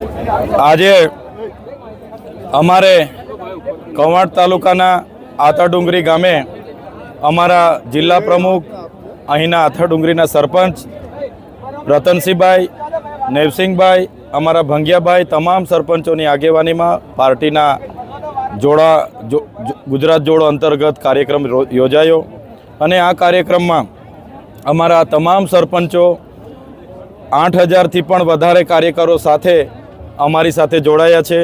આજે અમારે કવાંટ તાલુકાના આથાડુંગરી ગામે અમારા જિલ્લા પ્રમુખ, અહીંના આથાડુંગરીના સરપંચ રતનસિંહભાઈ, નેવસિંહભાઈ, અમારા ભંગિયાભાઈ તમામ સરપંચોની આગેવાનીમાં પાર્ટીના જોડા ગુજરાત જોડો અંતર્ગત કાર્યક્રમ યોજાયો. અને આ કાર્યક્રમમાં અમારા તમામ સરપંચો આઠ હજારથી પણ વધારે કાર્યકરો સાથે અમારી સાથે જોડાયા છે.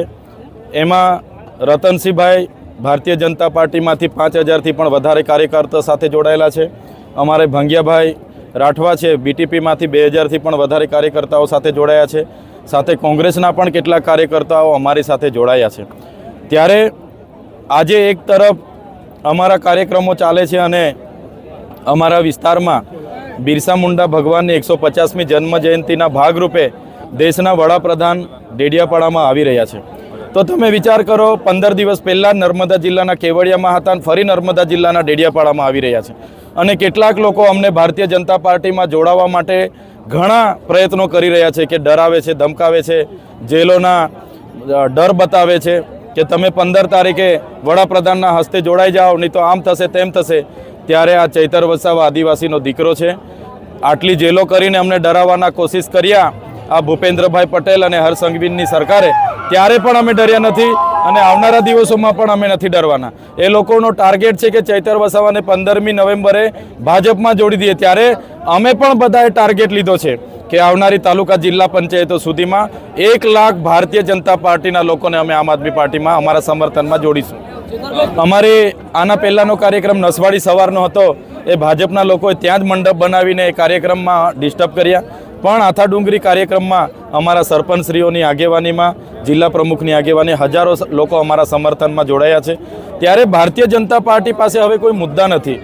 એમાં રતનસિંહભાઈ ભારતીય જનતા પાર્ટીમાંથી પાંચ હજારથી પણ વધારે કાર્યકર્તા સાથે જોડાયેલા છે. અમારે ભંગિયાભાઈ રાઠવા છે, બીટીપીમાંથી બે હજારથી પણ વધારે કાર્યકર્તાઓ સાથે જોડાયા છે. સાથે કોંગ્રેસના પણ કેટલાક કાર્યકર્તાઓ અમારી સાથે જોડાયા છે. ત્યારે આજે એક તરફ અમારા કાર્યક્રમો ચાલે છે અને અમારા વિસ્તારમાં બિરસા મુંડા ભગવાનની એકસો પચાસમી જન્મ જયંતિના ભાગરૂપે દેશના વડાપ્રધાન ડેડિયાપાડામાં આવી રહ્યા છે. તો તમે વિચાર કરો, પંદર દિવસ પહેલાં નર્મદા જિલ્લાના કેવડિયામાં હતા અને ફરી નર્મદા જિલ્લાના ડેડિયાપાડામાં આવી રહ્યા છે. અને કેટલાક લોકો અમને ભારતીય જનતા પાર્ટીમાં જોડાવા માટે ઘણા પ્રયત્નો કરી રહ્યા છે કે ડરાવે છે, ધમકાવે છે, જેલોના ડર બતાવે છે કે તમે પંદર તારીખે વડાપ્રધાનના હસ્તે જોડાઈ જાઓ, નહીં તો આમ થશે, તેમ થશે. ત્યારે આ ચૈતર વસાવા આદિવાસીનો દીકરો છે. આટલી જેલો કરીને અમને ડરાવવાના કોશિશ કર્યા આ ભૂપેન્દ્રભાઈ પટેલ અને હર્ષ સરકારે ત્યારે પણ અમે ડર્યા નથી અને આવનારા દિવસોમાં પણ અમે નથી ડરવાના. એ લોકોનો ટાર્ગેટ છે કે ચૈતર વસાવાને પંદરમી નવેમ્બરે ભાજપમાં જોડી દઈએ. ત્યારે અમે પણ બધાએ ટાર્ગેટ લીધો છે કે આવનારી તાલુકા જિલ્લા પંચાયતો સુધીમાં એક લાખ ભારતીય જનતા પાર્ટીના લોકોને અમે આમ આદમી પાર્ટીમાં અમારા સમર્થનમાં જોડીશું. અમારે આના પહેલાંનો કાર્યક્રમ નસવાડી સવારનો હતો. એ ભાજપના લોકોએ ત્યાં જ મંડપ બનાવીને એ કાર્યક્રમમાં ડિસ્ટર્બ કર્યા. પણ આથાડુંગરી કાર્યક્રમમાં અમારા સરપંચશ્રીઓની આગેવાનીમાં, જિલ્લા પ્રમુખની આગેવાની હજારો લોકો અમારા સમર્થનમાં જોડાયા છે. ત્યારે ભારતીય જનતા પાર્ટી પાસે હવે કોઈ મુદ્દા નથી.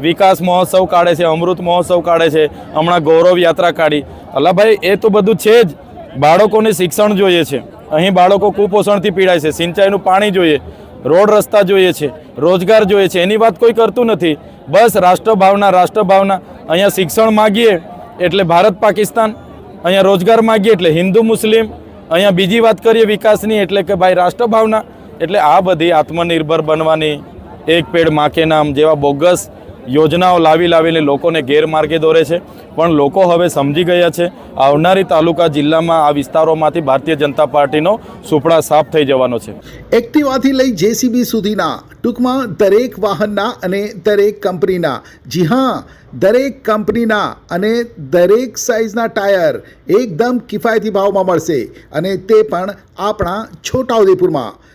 વિકાસ મહોત્સવ કાઢે છે, અમૃત મહોત્સવ કાઢે છે, હમણાં ગૌરવ યાત્રા કાઢી. અલ્લાભાઈ એ તો બધું છે જ. બાળકોને શિક્ષણ જોઈએ છે. અહીં બાળકો કુપોષણથી પીડાય છે, સિંચાઈનું પાણી જોઈએ. રોડ રસ્તા જોઈએ છે, રોજગાર જોઈએ છે, એની વાત કોઈ કરતું નથી. બસ રાષ્ટ્રભાવના રાષ્ટ્રભાવના. અહીંયા શિક્ષણ માગીએ એટલે ભારત, પાકિસ્તાન. અહીંયા રોજગાર માગીએ એટલે હિન્દુ, મુસ્લિમ. અહીંયા બીજી વાત કરીએ વિકાસની એટલે કે ભાઈ રાષ્ટ્રભાવના. એટલે આ બધી આત્મનિર્ભર બનવાની એક પેડ માકે નામ જેવા બોગસ યોજનાઓ લાવી લાવીને લોકોને ગેરમાર્ગે દોરે છે. પણ લોકો હવે સમજી ગયા છે, આવનારી તાલુકા જિલ્લામાં આ વિસ્તારોમાંથી ભારતીય જનતા પાર્ટીનો સુપડા સાફ થઈ જવાનો છે. એક્ટિવાથી લઈ જેસીબી સુધીના, ટૂંકમાં દરેક વાહનના અને દરેક કંપનીના. જી હા, દરેક કંપનીના અને દરેક સાઇઝના ટાયર એકદમ કિફાયતી ભાવમાં મળશે. અને તે પણ આપણા છોટા ઉદેપુરમાં